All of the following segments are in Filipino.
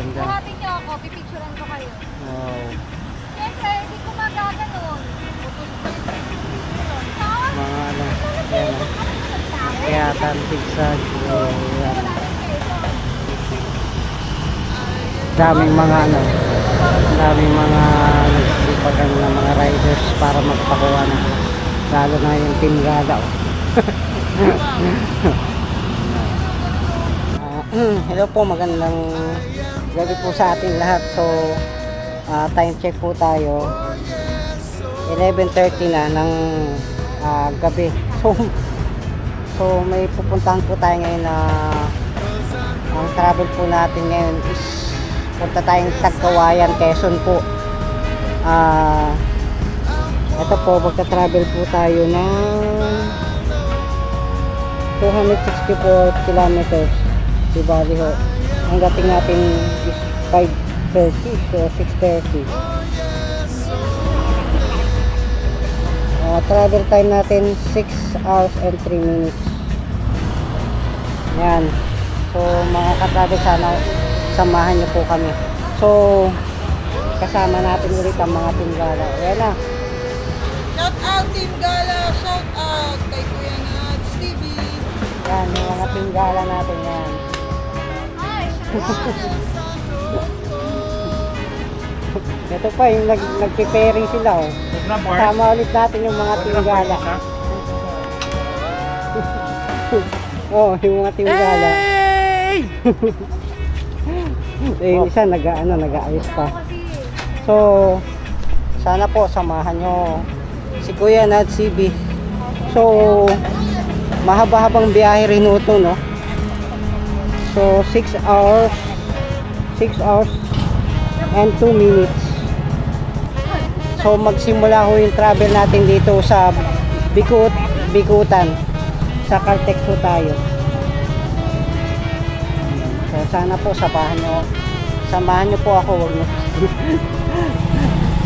ganda. Buhatin niyo ako, pipicturean ko kayo. Wow. Siyempre, hindi ko magaganon. Mga ano, yan. Kaya tantig sa yan. Daming mga ano, daming mga nagsisipagan ng mga riders para magpakuha na. Lalo na yung team gala. oh. Ah, hello po, magandang gabi po sa ating lahat. So, ah, time check po tayo. 11.30 na ng ah, gabi. So, so may pupuntahan po tayo ngayon na ang travel po natin ngayon is punta tayong Tagkawayan, Quezon po. Ah, ito po, magka-travel po tayo ng 264 kilometers. Di bali ho. Ang dating natin is 5.30 so 6.30. Uh, travel time natin 6 hours and 3 minutes. Yan. So mga katravel sana samahan niyo po kami. So kasama natin ulit ang mga tinggala. Yan na. Shout out Team Gala, shout out kay Kuya Nat, Stevie. Yan, yung mga tinggala natin yan. Ito pa, yung nag, nagpe-pairing sila oh. Kasama ulit natin yung mga tinggala. oh, yung mga tinggala. Hey! Eh, yung isa nag ano, nag-aayos pa. So, sana po samahan nyo si Kuya Nat CB. So, mahaba-habang biyahe rin ito, no? So, 6 hours, 6 hours and 2 minutes. So, magsimula ho yung travel natin dito sa Bikut, Bikutan. Sa Caltex tayo. So, sana po samahan nyo. Samahan nyo po ako.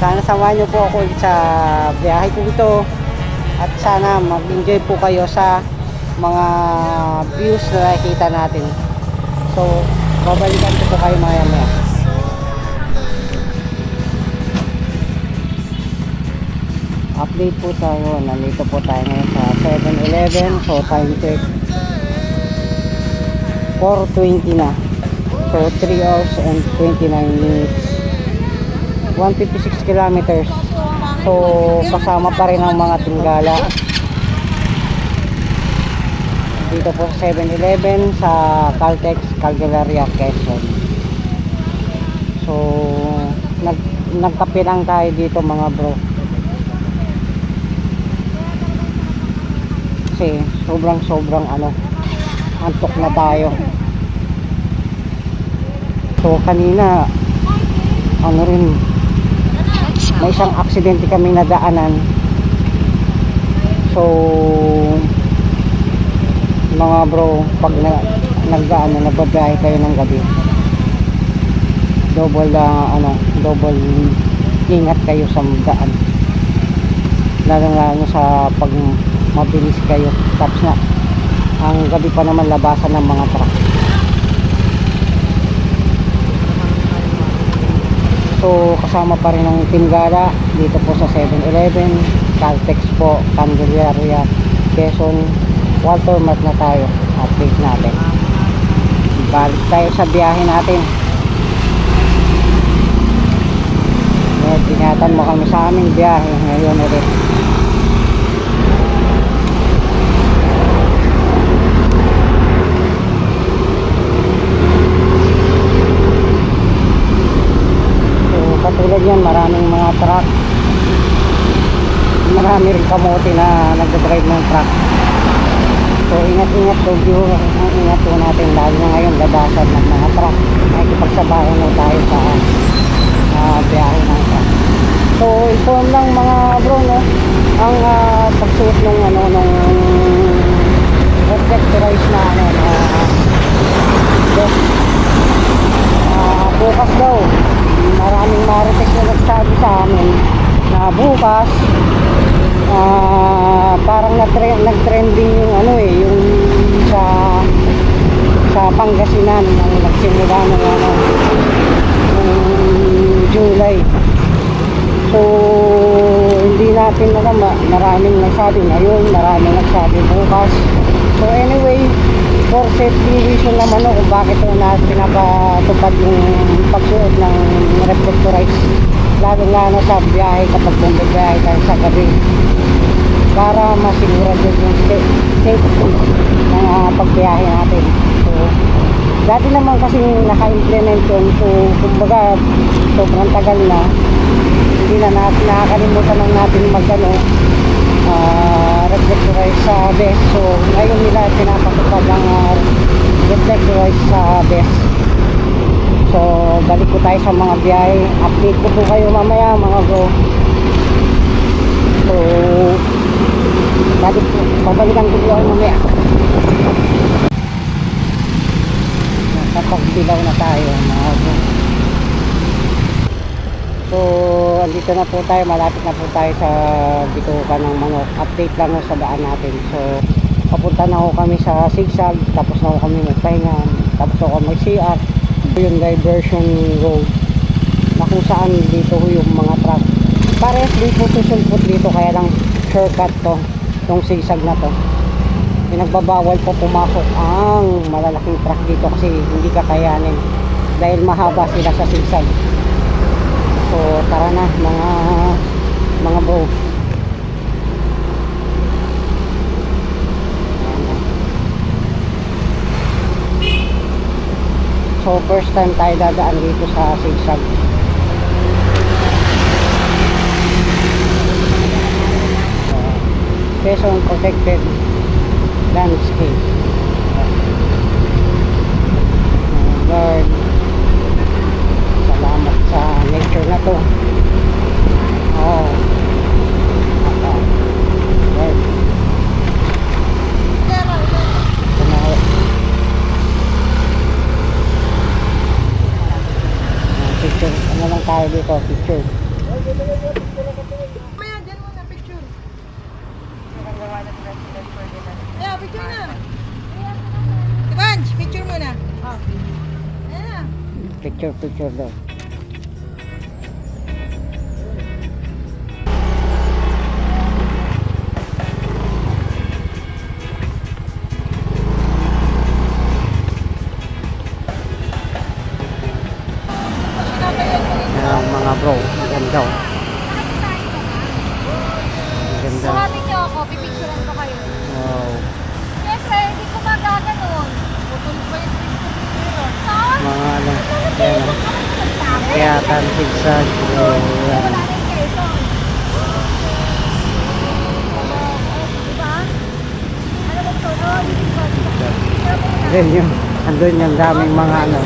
Sana samahan nyo po ako sa biyahe ko ito. At sana mag-enjoy po kayo sa mga views na nakikita natin. So, babalikan ko po kayo maya maya. Update po tayo. Nandito po tayo ngayon sa 7-Eleven. So, time check. 4.20 na. So, 3 hours and 29 minutes. 156 kilometers. So, kasama pa rin ang mga tinggala. Dito po sa 7-Eleven sa Caltex, Caldelaria, Quezon. So, nag, nagkape lang tayo dito mga bro. Kasi sobrang sobrang ano, antok na tayo. So, kanina, ano rin, may isang aksidente kami nadaanan. So, mga bro, pag na, nag-ano, nagbabiyahe kayo ng gabi, double, ah, ano, double ingat kayo sa daan. Lalo lalo sa pag mabilis kayo. Tapos na, ang gabi pa naman labasan ng mga truck. So, kasama pa rin ang Tingala dito po sa 7-Eleven, Caltex po, Candelaria, Quezon, Walter Mart na tayo. Update natin. Balik tayo sa biyahe natin. Ngayon, tingatan mo kami sa aming biyahe ngayon ulit. So, katulad yan, maraming mga truck. Marami rin kamote na nagdadrive ng truck. So, ingat-ingat po, view, ang ingat po natin, lalo na ngayon, labasan ng mga truck. Nakikipagsabayan na tayo sa uh, biyahe ng truck. So, inform lang mga bro, no, ang uh, pagsuot ng ano, ng reflectorized na ano, na vest. Ah, bukas daw maraming marites na nagsabi sa amin na bukas ah, parang nag-trending yung ano eh yung sa sa Pangasinan nang nagsimula ng ano July. So, hindi natin alam, ma- maraming nagsabi ngayon, maraming nagsabi bukas. So anyway, for safety reason naman no, kung bakit ito na pinapatupad yung pagsuot ng reflectorize. Lalo lalo sa biyahe kapag bumibiyahe tayo sa gabi. Para masigurado yung sa- safety ng ah, pagbiyahe natin. So, dati naman kasi naka-implement yun. So, kumbaga, sobrang tagal na hindi na natin nakakalimutan lang natin mag ano, uh, reflectorize sa best. So, ngayon nila pinapatupad ang uh, reflectorize sa best. So, balik ko tayo sa mga biyahe. Update ko po kayo mamaya mga bro. So, balik po. Babalikan ko po kayo mamaya. Nakapagbilaw na tayo mga. So, andito na po tayo, malapit na po tayo sa bitukan ng manok. Update lang sa daan natin. So, papunta na ho kami sa Sigsag, tapos na ho kami magpahinga, tapos kami mag-CR. Yung diversion road na kung saan dito yung mga truck. Pares dito susulpot dito, kaya lang shortcut to, yung sigsag na to. Pinagbabawal po pumasok ang malalaking truck dito kasi hindi kakayanin dahil mahaba sila sa sigsag. So tara na mga mga na. So first time tayo dadaan dito sa Sigsag. Uh, Quezon Protected Landscape. Uh, Lord, salamat sa nature na to. Oh picture. Ano lang tayo dito? Picture Maya, dyan muna, picture. Yeah, picture na. Ivanch, picture muna. Oh. Ayan na. Picture picture ba ito? Oh, hindi ko. Then yung, andun yung daming mga ano,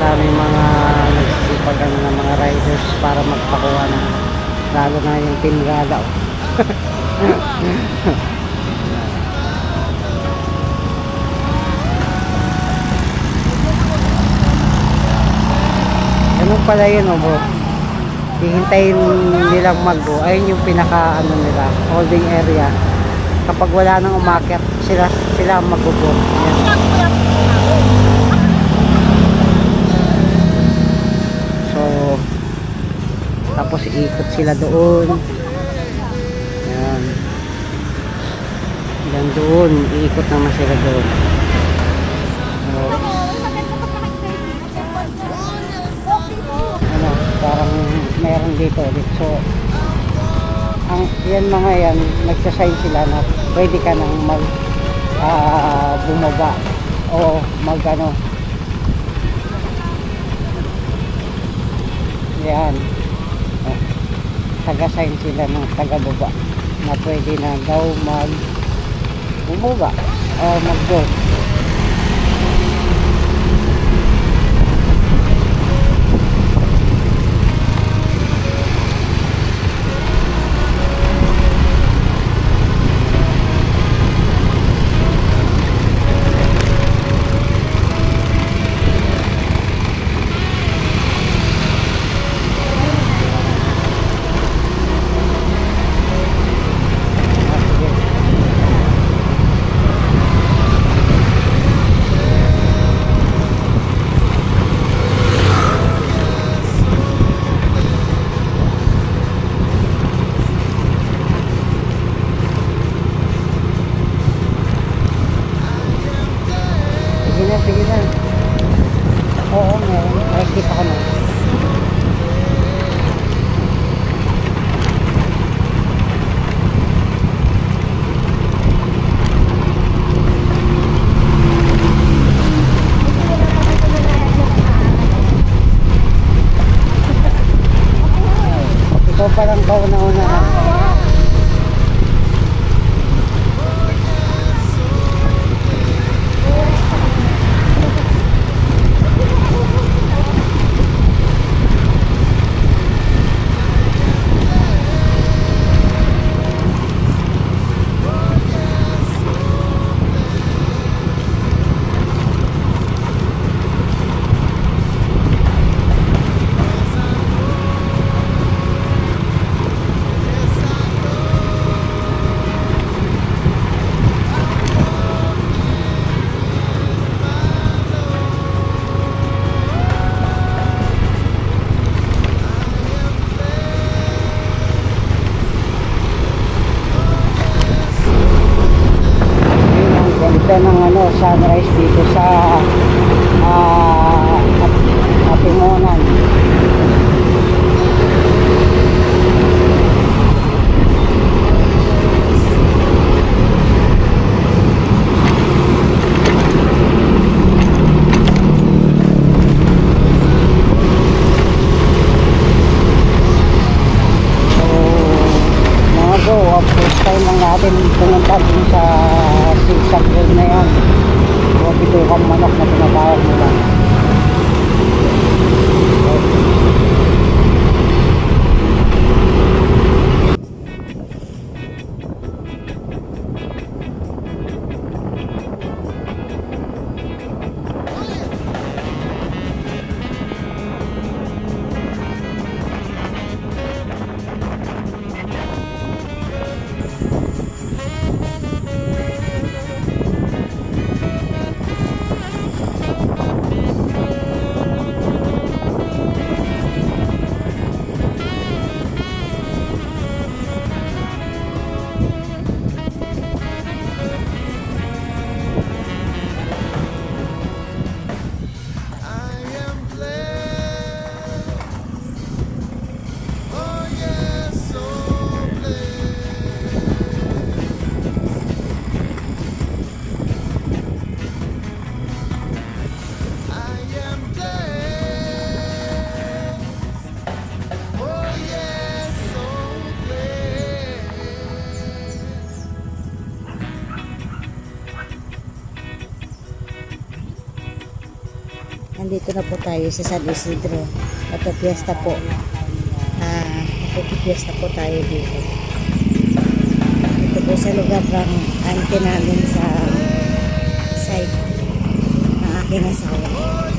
daming mga nagsisipag ano, ng mga riders para magpakuha ng lalo na yung team gala. pala yun, oh, bro. Hihintayin nilang mag-go. Ayun yung pinaka, ano nila, holding area. Kapag wala nang umakyat, sila, sila mag-go. So, tapos iikot sila doon. Yan. Yan doon, iikot naman sila doon. So, meron dito ulit. So, ang yan mga yan, nagsasign sila na pwede ka nang mag ah, bumaba o mag ano. Yan. Oh, taga-sign sila ng taga-baba na pwede na daw mag bumaba o mag-go Ayun na. Oo, meron. Nakikita ko na. parang kauna-una. Ah. Na po tayo sa San Isidro. Fiesta po. Ah, fiesta po tayo dito. Ito po sa lugar ng auntie namin sa side ng aking asawa.